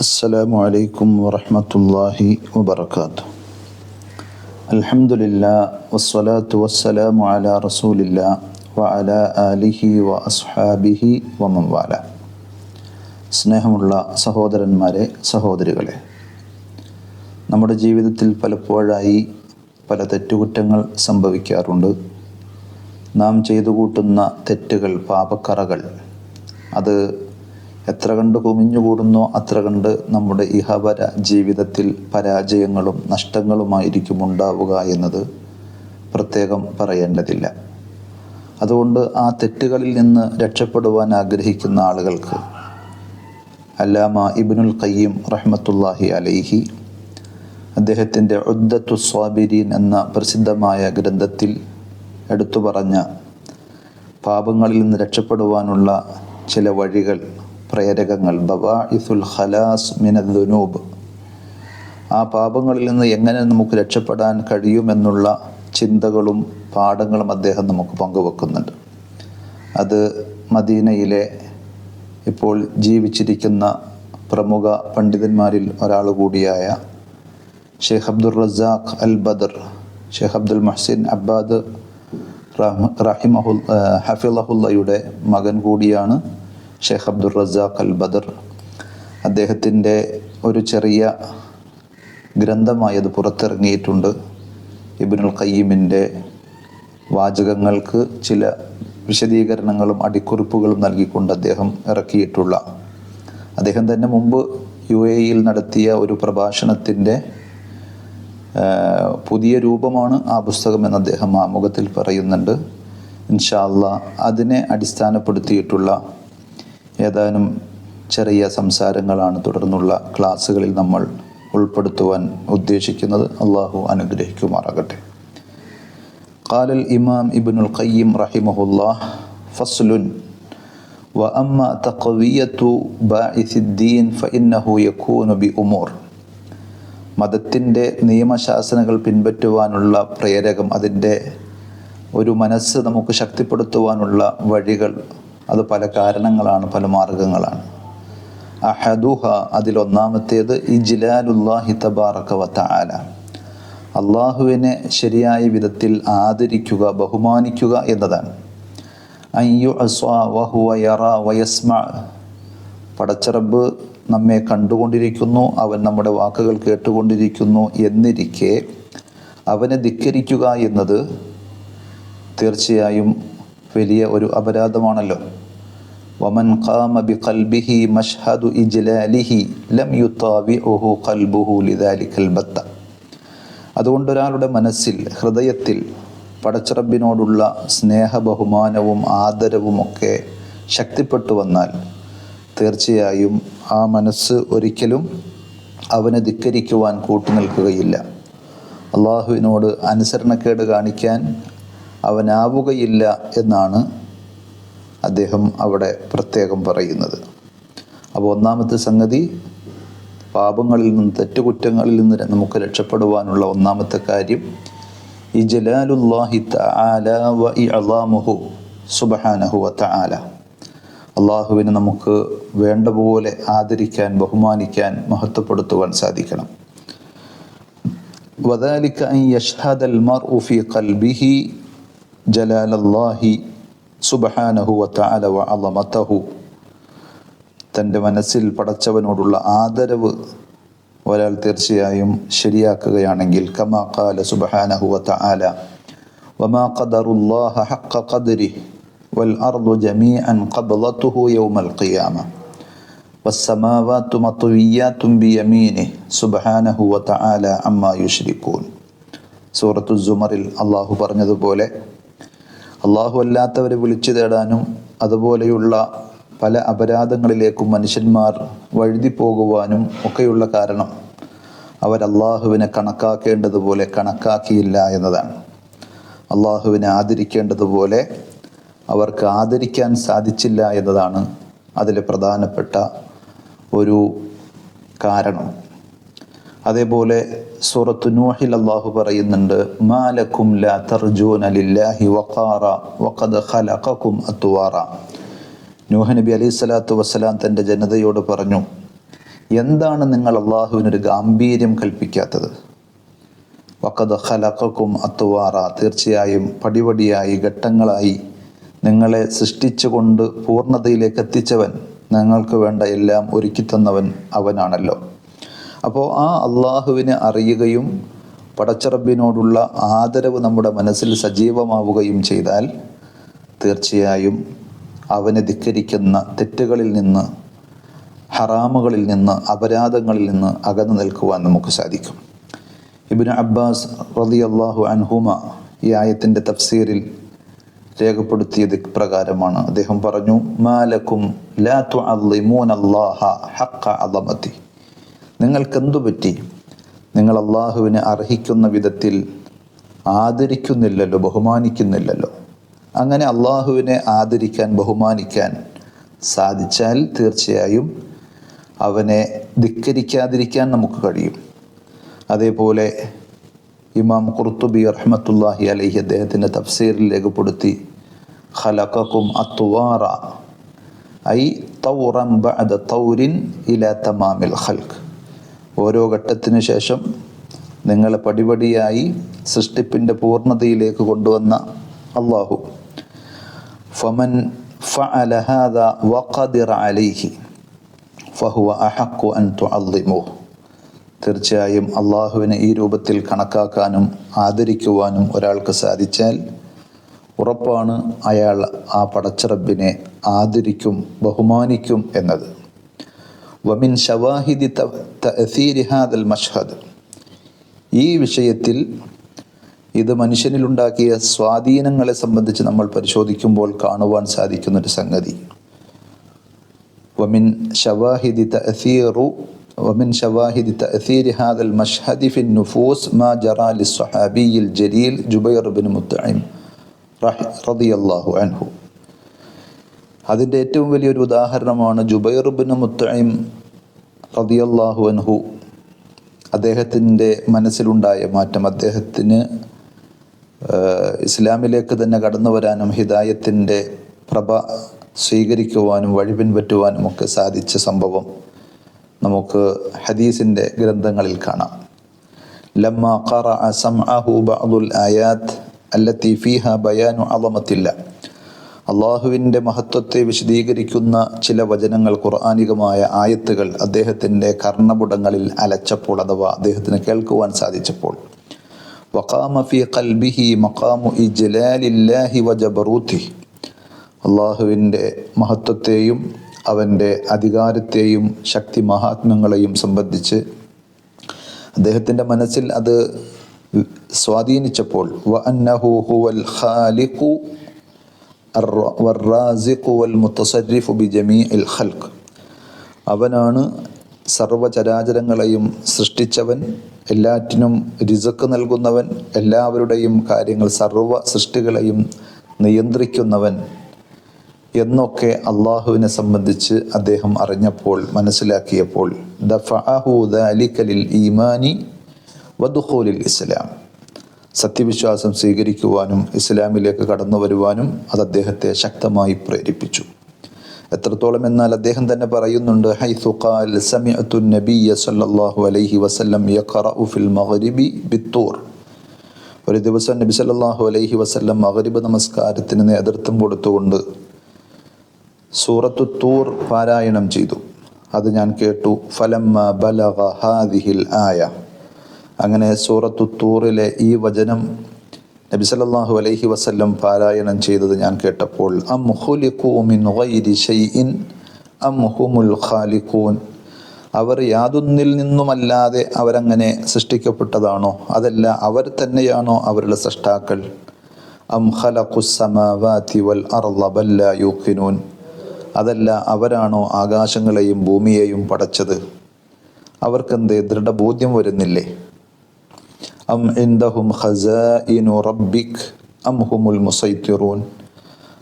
السلام عليكم ورحمة الله وبركاته الحمد لله والصلاة والسلام على رسول الله وعلى آله وأصحابه ومن والاه സ്നേഹമുള്ള സഹോദരന്മാരെ സഹോദരികളെ നമ്മുടെ ജീവിതത്തിൽ പലപ്പോഴായി പല തെറ്റുകുറ്റങ്ങൾ സംഭവിക്കാറുണ്ട് നാം ചെയ്തു കൂട്ടുന്ന തെറ്റുകൾ പാപക്കറകൾ അത് എത്ര കണ്ട് കുമിഞ്ഞുകൂടുന്നോ അത്ര കണ്ട് നമ്മുടെ ഇഹവര ജീവിതത്തിൽ പരാജയങ്ങളും നഷ്ടങ്ങളുമായിരിക്കും ഉണ്ടാവുക എന്നത് പ്രത്യേകം പറയേണ്ടതില്ല. അതുകൊണ്ട് ആ തെറ്റുകളിൽ നിന്ന് രക്ഷപ്പെടുവാൻ ആഗ്രഹിക്കുന്ന ആളുകൾക്ക് അല്ലാമ ഇബിനുൽ ഖയ്യിം റഹ്മത്തുല്ലാഹി അലൈഹി അദ്ദേഹത്തിന്റെ ഉദ്ദത്തു സ്വാബിരീൻ എന്ന പ്രസിദ്ധമായ ഗ്രന്ഥത്തിൽ എടുത്തു പറഞ്ഞ പാപങ്ങളിൽ നിന്ന് രക്ഷപ്പെടുവാനുള്ള ചില വഴികൾ പ്രേരകങ്ങൾ ബവാഇസുൽ ഖലാസ് മിനദ്ദുനൂബ് ആ പാപങ്ങളിൽ നിന്ന് എങ്ങനെ നമുക്ക് രക്ഷപ്പെടാൻ കഴിയുമെന്നുള്ള ചിന്തകളും പാഠങ്ങളും അദ്ദേഹം നമുക്ക് പങ്കുവെക്കുന്നുണ്ട്. അത് മദീനയിലെ ഇപ്പോൾ ജീവിച്ചിരിക്കുന്ന പ്രമുഖ പണ്ഡിതന്മാരിൽ ഒരാൾ കൂടിയായ ഷെയ്ഖ് അബ്ദുൾ റസാഖ് അൽ ബദർ ഷെയ്ഖ് അബ്ദുൽ മഹ്സിൻ അബ്ബാദ് റഹിമഹുൽ ഹഫിളഹുല്ലയുടെ മകൻ കൂടിയാണ് ഷെയ്ഖ് അബ്ദുൾ റസാഖ് അൽ ബദർ അദ്ദേഹത്തിന്റെ ഒരു ചെറിയ ഗ്രന്ഥമായി അത് പുറത്തിറങ്ങിയിട്ടുണ്ട്. ഇബിനുൽ ഖയ്യീമിന്റെ വാചകങ്ങൾക്ക് ചില വിശദീകരണങ്ങളും അടിക്കുറിപ്പുകളും നൽകിക്കൊണ്ട് അദ്ദേഹം ഇറക്കിയിട്ടുള്ള. അദ്ദേഹം തന്നെ മുമ്പ് യു എ ഇയിൽ നടത്തിയ ഒരു പ്രഭാഷണത്തിന്റെ പുതിയ രൂപമാണ് ആ പുസ്തകം എന്ന് അദ്ദേഹം ആമുഖത്തിൽ പറയുന്നുണ്ട്. ഇൻഷാല്ല അതിനെ അടിസ്ഥാനപ്പെടുത്തിയിട്ടുള്ള ഏതാനും ചെറിയ സംസാരങ്ങളാണ് തുടർന്നുള്ള ക്ലാസ്സുകളിൽ നമ്മൾ ഉൾപ്പെടുത്തുവാൻ ഉദ്ദേശിക്കുന്നത് അള്ളാഹു അനുഗ്രഹിക്കുമാറാകട്ടെ قال الإمام ابن القيم رحمه الله فصل وأما تقوية باعث الدين فإنه يكون بأمور മതത്തിൻ്റെ നിയമശാസനകൾ പിൻപറ്റുവാനുള്ള പ്രേരകം അതിൻ്റെ ഒരു മനസ്സ് നമുക്ക് ശക്തിപ്പെടുത്തുവാനുള്ള വഴികൾ അത് പല കാരണങ്ങളാണ് പല മാർഗങ്ങളാണ്. അഹദുഹ അതിലൊന്നാമത്തേത് ഇജ്ലാലുല്ലാഹി തബാറക വതആല. അള്ളാഹുവിനെ ശരിയായ വിധത്തിൽ ആദരിക്കുക ബഹുമാനിക്കുക എന്നതാണ്. അയ്യു അസ്വാ വഹുവ യറ വയസ്മ പടച്ചറബ് നമ്മെ കണ്ടുകൊണ്ടിരിക്കുന്നു അവൻ നമ്മുടെ വാക്കുകൾ കേട്ടുകൊണ്ടിരിക്കുന്നു എന്നിരിക്കെ അവനെ ധിക്കരിക്കുക എന്നത് തീർച്ചയായും വലിയ ഒരു അപരാധമാണല്ലോ. വമൻ قام بقلبه مشهد إجلاله لم ലം قلبه لذلك البتة അതുകൊണ്ട് ഒരാളുടെ മനസ്സിൽ ഹൃദയത്തിൽ പടച്ചിറബിനോടുള്ള സ്നേഹ ബഹുമാനവും ആദരവും ഒക്കെ ശക്തിപ്പെട്ടു വന്നാൽ തീർച്ചയായും ആ മനസ്സ് ഒരിക്കലും അവനെ ധിക്കരിക്കുവാൻ കൂട്ടുനിൽക്കുകയില്ല അള്ളാഹുവിനോട് അനുസരണക്കേട് കാണിക്കാൻ അവനാവുകയില്ല എന്നാണ് അദ്ദേഹം അവിടെ പ്രത്യേകം പറയുന്നത്. അപ്പോൾ ഒന്നാമത്തെ സംഗതി പാപങ്ങളിൽ നിന്ന് തെറ്റുകുറ്റങ്ങളിൽ നിന്ന് നമുക്ക് രക്ഷപ്പെടുവാനുള്ള ഒന്നാമത്തെ കാര്യം ഈ ജലാലുല്ലാഹി തആല വ ഇഅലാമുഹു സുബ്ഹാനഹു വ തആല. അള്ളാഹുവിനെ നമുക്ക് വേണ്ട പോലെ ആദരിക്കാൻ ബഹുമാനിക്കാൻ മഹത്വപ്പെടുത്തുവാൻ സാധിക്കണം. വദാലിക അൻ യഷ്ഹദൽ മർഉ ഫീ ഖൽബിഹി ജലാലല്ലാഹി الله سبحانه وتعالى وعظمته തൻ്റെ മനസ്സിൽ പടച്ചവനോടുള്ള ആദരവ് ഒരാൾ തീർച്ചയായും ശരിയാക്കുകയാണെങ്കിൽ കമാ ഖാല സുബ്ഹാനഹു വതആല വമാ ഖദറുല്ലാഹ ഹഖ ഖദ്രി വൽ അർദു ജമീഅൻ ഖബ്ളതുഹു യൗമൽ ഖിയാമ والسماوات مطويات بيمينه سبحانه وتعالى عما يشركون സൂറത്തു സുമറിൽ അള്ളാഹു പറഞ്ഞതുപോലെ അള്ളാഹു അല്ലാത്തവരെ വിളിച്ചു തേടാനും അതുപോലെയുള്ള പല അപരാധങ്ങളിലേക്കും മനുഷ്യന്മാർ വഴുതി പോകുവാനും ഒക്കെയുള്ള കാരണം അവർ അള്ളാഹുവിനെ കണക്കാക്കേണ്ടതുപോലെ കണക്കാക്കിയില്ല എന്നതാണ്. അള്ളാഹുവിനെ ആദരിക്കേണ്ടതുപോലെ അവർക്ക് ആദരിക്കാൻ സാധിച്ചില്ല എന്നതാണ് അതിലെ പ്രധാനപ്പെട്ട ഒരു കാരണം. അതേപോലെ സൂറത്തു നൂഹിൽ അള്ളാഹു പറയുന്നുണ്ട് മാലക്കും ലാ തർജൂന ലില്ലാഹി വഖാറ വഖദ് ഖലഖകും അത്വാറ. നൂഹ് നബി അലൈഹി സ്വലാത്തു വസ്സലാം തന്റെ ജനതയോട് പറഞ്ഞു എന്താണ് നിങ്ങൾ അള്ളാഹുവിനൊരു ഗാംഭീര്യം കൽപ്പിക്കാത്തത്? വഖദ് ഖലക്കും അത്തുവാറ തീർച്ചയായും പടിപടിയായി ഘട്ടങ്ങളായി നിങ്ങളെ സൃഷ്ടിച്ചുകൊണ്ട് പൂർണതയിലേക്ക് എത്തിച്ചവൻ നിങ്ങൾക്ക് വേണ്ട എല്ലാം ഒരുക്കി തന്നവൻ അവനാണല്ലോ. അപ്പോൾ ആ അള്ളാഹുവിനെ അറിയുകയും പടച്ചറബിനോടുള്ള ആദരവ് നമ്മുടെ മനസ്സിൽ സജീവമാവുകയും ചെയ്താൽ തീർച്ചയായും അവനെ ധിക്കരിക്കുന്ന തെറ്റുകളിൽ നിന്ന് ഹറാമുകളിൽ നിന്ന് അപരാധങ്ങളിൽ നിന്ന് അകന്നു നിൽക്കുവാൻ നമുക്ക് സാധിക്കും. ഇബിന് അബ്ബാസ് റതി അള്ളാഹു അൻഹുമ ഈ ആയത്തിന്റെ തഫ്സീറിൽ രേഖപ്പെടുത്തിയത് പ്രകാരമാണ് അദ്ദേഹം പറഞ്ഞു മാലക്കും ലാ അല്ലാഹ ഹഖ അളമതി നിങ്ങൾക്കെന്തു പറ്റി? നിങ്ങൾ അള്ളാഹുവിനെ അർഹിക്കുന്ന വിധത്തിൽ ആദരിക്കുന്നില്ലല്ലോ ബഹുമാനിക്കുന്നില്ലല്ലോ. അങ്ങനെ അള്ളാഹുവിനെ ആദരിക്കാൻ ബഹുമാനിക്കാൻ സാധിച്ചാൽ തീർച്ചയായും അവനെ ധിക്കരിക്കാതിരിക്കാൻ നമുക്ക് കഴിയും. അതേപോലെ ഇമാം കുർത്തുബി റഹ്മത്തുല്ലാഹി അലഹി അദ്ദേഹത്തിന്റെ തഫ്സീറിൽ രേഖപ്പെടുത്തി ഖലഖക്കും അത്തുവാറ ഐ തൗറം ബഅദ തൗരിൻ ഇല തമാമിൽ ഖൽഖ്. ഓരോ ഘട്ടത്തിനു ശേഷം നിങ്ങൾ പടിപടിയായി സൃഷ്ടിപ്പിന്റെ പൂർണതയിലേക്ക് കൊണ്ടുവന്ന അള്ളാഹു ഫമൻ വഖദിറ അലൈഹി ഫഹുവ അൻ തീർച്ചയായും അള്ളാഹുവിനെ ഈ രൂപത്തിൽ കണക്കാക്കാനും ആദരിക്കുവാനും ഒരാൾക്ക് സാധിച്ചാൽ ഉറപ്പാണ് അയാൾ ആ പടച്ചറബിനെ ആദരിക്കും ബഹുമാനിക്കും എന്നത്. വമിൻ ഷവാഹിദി തഅസീരി ഹാദൽ മഷ്ഹദ് ഈ വിഷയത്തിൽ ഇത് മനുഷ്യനിലുണ്ടാക്കിയ സ്വാധീനങ്ങളെ സംബന്ധിച്ച് നമ്മൾ പരിശോധിക്കുമ്പോൾ കാണുവാൻ സാധിക്കുന്നൊരു സംഗതി വമിൻ ഷവാഹിദി തഅസീറു ومن شواهد تأثير هذا المشهد في النفوس ما جرى للصحابي الجليل جبير بن مطعم رضي الله عنه അതിൻ്റെ ഏറ്റവും വലിയൊരു ഉദാഹരണമാണ് ജുബൈർ ബിൻ മുത്തൈം റതിയല്ലാഹു അൻഹു. അദ്ദേഹത്തിന്റെ മനസ്സിലുണ്ടായ മാറ്റം അദ്ദേഹത്തിന് ഇസ്ലാമിലേക്ക് തന്നെ കടന്നു വരാനും ഹിദായത്തിന്റെ പ്രഭ സ്വീകരിക്കുവാനും വഴി പിൻപറ്റുവാനും ഒക്കെ സാധിച്ച സംഭവം നമുക്ക് ഹദീസിന്റെ ഗ്രന്ഥങ്ങളിൽ കാണാം. ലമ്മ ഖറഅ സംഅഹു ബഅദുൽ ആയാത്ത് അല്ലത്തി ഫീഹ ബയാനു അളമത്തില്ല അള്ളാഹുവിന്റെ മഹത്വത്തെ വിശദീകരിക്കുന്ന ചില വചനങ്ങൾ ഖുർആാനികമായ ആയത്തുകൾ അദ്ദേഹത്തിന്റെ കർണപുടങ്ങളിൽ അലച്ചപ്പോൾ അഥവാ അദ്ദേഹത്തിന് കേൾക്കുവാൻ സാധിച്ചപ്പോൾ. വഖാമ ഖൽബിഹി മഖാമു ഇജ്ലാലില്ലാഹി അള്ളാഹുവിന്റെ മഹത്വത്തെയും അവന്റെ അധികാരത്തെയും ശക്തി മഹാത്മ്യങ്ങളെയും സംബന്ധിച്ച് അദ്ദേഹത്തിന്റെ മനസ്സിൽ അത് സ്വാധീനിച്ചപ്പോൾ. ഹുവൽ ഖാലിഖു വൽ ബി അവനാണ് സർവചരാചരങ്ങളെയും സൃഷ്ടിച്ചവൻ എല്ലാറ്റിനും രിസക്ക് നൽകുന്നവൻ എല്ലാവരുടെയും കാര്യങ്ങൾ സർവ സൃഷ്ടികളെയും നിയന്ത്രിക്കുന്നവൻ എന്നൊക്കെ അള്ളാഹുവിനെ സംബന്ധിച്ച് അദ്ദേഹം അറിഞ്ഞപ്പോൾ മനസ്സിലാക്കിയപ്പോൾ ദഫഅഹുദലിക്കലിൽ ഈമാനി വദുഖോലിൽ ഇസ്ലാം. സത്യവിശ്വാസം സ്വീകരിക്കുവാനും ഇസ്ലാമിലേക്ക് കടന്നു വരുവാനും അത് അദ്ദേഹത്തെ ശക്തമായി പ്രേരിപ്പിച്ചു. എത്രത്തോളം എന്നാൽ അദ്ദേഹം തന്നെ പറയുന്നുണ്ട് ഹൈസു സല്ലല്ലാഹു അലൈഹി വസല്ലം യഖറഉ ഫിൽ മഗ്രിബി ഒരു ദിവസം നബി സല്ലല്ലാഹു അലൈഹി വസല്ലം മഗ്രിബ് നമസ്കാരത്തിന് നേതൃത്വം കൊടുത്തുകൊണ്ട് സൂറത്തു തൂർ പാരായണം ചെയ്തു. അത് ഞാൻ കേട്ടു. ഫലം ബലഗ ഹാദിഹിൽ ആയ. അങ്ങനെ സൂറത്തു തൂറിലെ ഈ വചനം നബി സല്ലല്ലാഹു അലൈഹി വസല്ലം പാരായണം ചെയ്തത് ഞാൻ കേട്ടപ്പോൾ അം മിൻ ഗൈരി ഷൈഇൻ അം ഹുമുൽ ഖാലിഖൂൻ. അവർ യാതൊന്നിൽ നിന്നുമല്ലാതെ അവരങ്ങനെ സൃഷ്ടിക്കപ്പെട്ടതാണോ? അതല്ല അവർ തന്നെയാണോ അവരുടെ സൃഷ്ടാക്കൾ? അം ഖലഖുസ്സമാവാതി വൽ അർള യൂഖിനൂൻ. അതല്ല അവരാണോ ആകാശങ്ങളെയും ഭൂമിയെയും പടച്ചത്? അവർക്കെന്തേ ദൃഢബോധ്യം വരുന്നില്ലേ? അം ഇന്ദഹും ഖസാഇനു റബ്ബിക് അം ഹുമുൽ മുസൈത്തിറൂൻ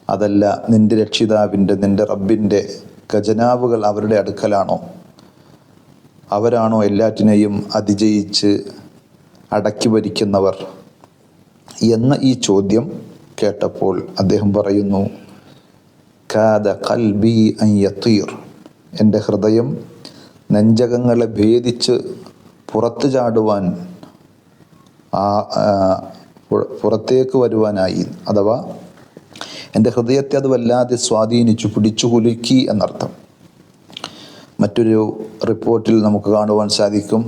അതല്ല നിന്റെ രക്ഷിതാവിന്റെ നിന്റെ റബ്ബിന്റെ ഖജനാവുകൾ അവരുടെ അടുക്കലാണോ? അവരാണോ എല്ലാറ്റിനെയും അതിജയിച്ച് അടക്കി ഭരിക്കുന്നവർ? എന്ന ഈ ചോദ്യം കേട്ടപ്പോൾ അദ്ദേഹം പറയുന്നു കാദ കൽബി അയ്യത്തീർ എന്റെ ഹൃദയം നെഞ്ചകങ്ങളെ ഭേദിച്ച് പുറത്തു ചാടുവാൻ ആ പുറത്തേക്ക് വരുവാനായി അഥവാ എന്റെ ഹൃദയത്തെ അത് വല്ലാതെ സ്വാധീനിച്ചു പിടിച്ചു കുലുക്കി എന്നർത്ഥം. മറ്റൊരു റിപ്പോർട്ടിൽ നമുക്ക് കാണുവാൻ സാധിക്കും.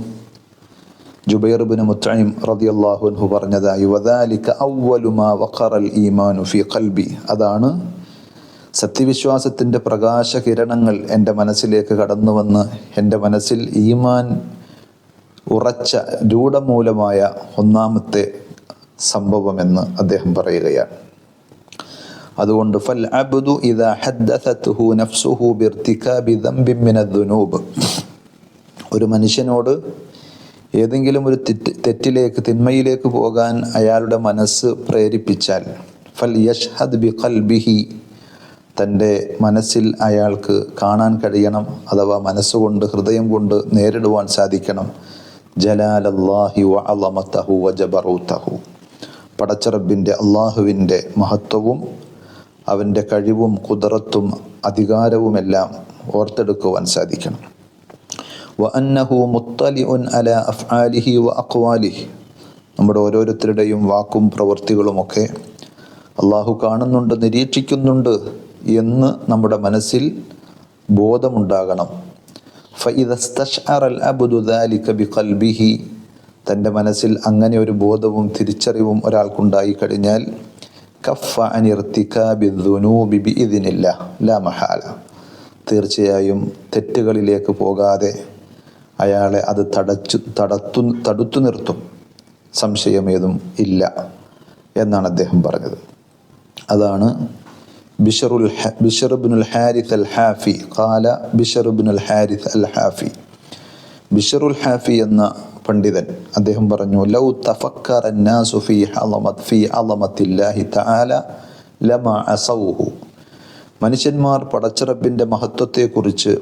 ജുബൈർ ബിൻ മുത്തൈം റളിയല്ലാഹു അൻഹു പറഞ്ഞതായി വദാലിക ഔവലുമാ വഖറൽ ഈമാനു ഫി ഖൽബി. അതാണ് സത്യവിശ്വാസത്തിന്റെ പ്രകാശകിരണങ്ങൾ എന്റെ മനസ്സിലേക്ക് കടന്നു വന്ന് എന്റെ മനസ്സിൽ ഈമാൻ ഉറച്ച രൂഢമൂലമായ ഒന്നാമത്തെ സംഭവമെന്ന് അദ്ദേഹം പറയുകയാണ്. അതുകൊണ്ട് ഫൽ അബ്ദു ഇദാ നഫ്സുഹു മിന ദുനൂബ്. ഒരു മനുഷ്യനോട് ഏതെങ്കിലും ഒരു തെറ്റ് തെറ്റിലേക്ക് തിന്മയിലേക്ക് പോകാൻ അയാളുടെ മനസ്സ് പ്രേരിപ്പിച്ചാൽ ഫൽ യഷ്ഹദ് ബി ഖൽബിഹി തന്റെ മനസ്സിൽ അയാൾക്ക് കാണാൻ കഴിയണം അഥവാ മനസ്സുകൊണ്ട് ഹൃദയം കൊണ്ട് നേരിടുവാൻ സാധിക്കണം. ജലാലല്ലാഹി വ വ പടച്ചറബിന്റെ അള്ളാഹുവിന്റെ മഹത്വവും അവന്റെ കഴിവും കുതിരത്തും അധികാരവുമെല്ലാം ഓർത്തെടുക്കുവാൻ സാധിക്കണം. വ അന്നഹു മുത്തലിഉൻ അല അഫ്ആലിഹി വ അക്വാലിഹി നമ്മുടെ ഓരോരുത്തരുടെയും വാക്കും പ്രവൃത്തികളുമൊക്കെ അള്ളാഹു കാണുന്നുണ്ട് നിരീക്ഷിക്കുന്നുണ്ട് എന്ന് നമ്മുടെ മനസ്സിൽ ബോധമുണ്ടാകണം. ബിഖൽബിഹി തന്റെ മനസ്സിൽ അങ്ങനെ ഒരു ബോധവും തിരിച്ചറിവും ഒരാൾക്കുണ്ടായി കഴിഞ്ഞാൽ കഫ അനിർത്തിക്കാബിദ്നൂബി തീർച്ചയായും തെറ്റുകളിലേക്ക് പോകാതെ അയാളെ അത് തടച്ചു തടത്തു തടുത്തു നിർത്തും. സംശയമേതും ഇല്ല എന്നാണ് അദ്ദേഹം പറഞ്ഞത്. അതാണ് ബിഷറുൽ ഹ- ബിഷർ ബിനുൽ ഹാരിത്ത് അൽ ഹാഫി കാല ബിഷർ ബിനുൽ ഹാരിത്ത് അൽ ഹാഫി ബിഷറുൽ ഹാഫി എന്ന പണ്ഡിതൻ അദ്ദേഹം പറഞ്ഞു ലൗ തഫക്കറ الناس في عظمت في عظمة الله تعالى لما عصوه മനുഷ്യന്മാർ പടച്ചിറപ്പിൻ്റെ മഹത്വത്തെക്കുറിച്ച്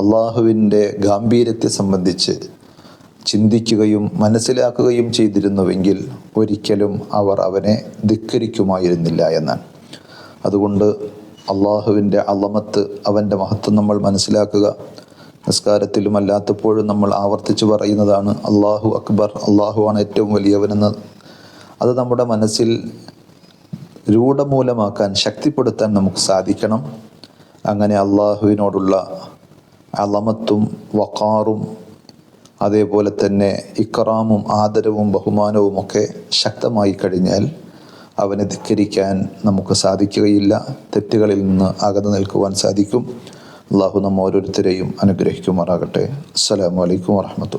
അള്ളാഹുവിൻ്റെ ഗാംഭീര്യത്തെ സംബന്ധിച്ച് ചിന്തിക്കുകയും മനസ്സിലാക്കുകയും ചെയ്തിരുന്നുവെങ്കിൽ ഒരിക്കലും അവർ അവനെ ധിക്കരിക്കുമായിരുന്നില്ല എന്നാണ് അതുകൊണ്ട് അള്ളാഹുവിന്റെ അളമത്ത് അവന്റെ മഹത്വം നമ്മൾ മനസ്സിലാക്കുക. നിസ്കാരത്തിലും അല്ലാത്തപ്പോഴും നമ്മൾ ആവർത്തിച്ച് പറയുന്നതാണ് അള്ളാഹു അക്ബർ അള്ളാഹു ആണ് ഏറ്റവും വലിയവനെന്ന് അത് നമ്മുടെ മനസ്സിൽ രൂഢമൂലമാക്കാൻ ശക്തിപ്പെടുത്താൻ നമുക്ക് സാധിക്കണം. അങ്ങനെ അള്ളാഹുവിനോടുള്ള അളമത്തും വക്കാറും അതേപോലെ തന്നെ ഇക്റാമും ആദരവും ബഹുമാനവും ഒക്കെ ശക്തമായി കഴിഞ്ഞാൽ അവനെ ധിക്കരിക്കാൻ നമുക്ക് സാധിക്കുകയില്ല. തെറ്റുകളിൽ നിന്ന് അകന്നു നിൽക്കുവാൻ സാധിക്കും. അള്ളാഹു നമ്മ ഓരോരുത്തരെയും അനുഗ്രഹിക്കുമാറാകട്ടെ. അസ്സലാമു അലൈക്കും വാഹമത്തു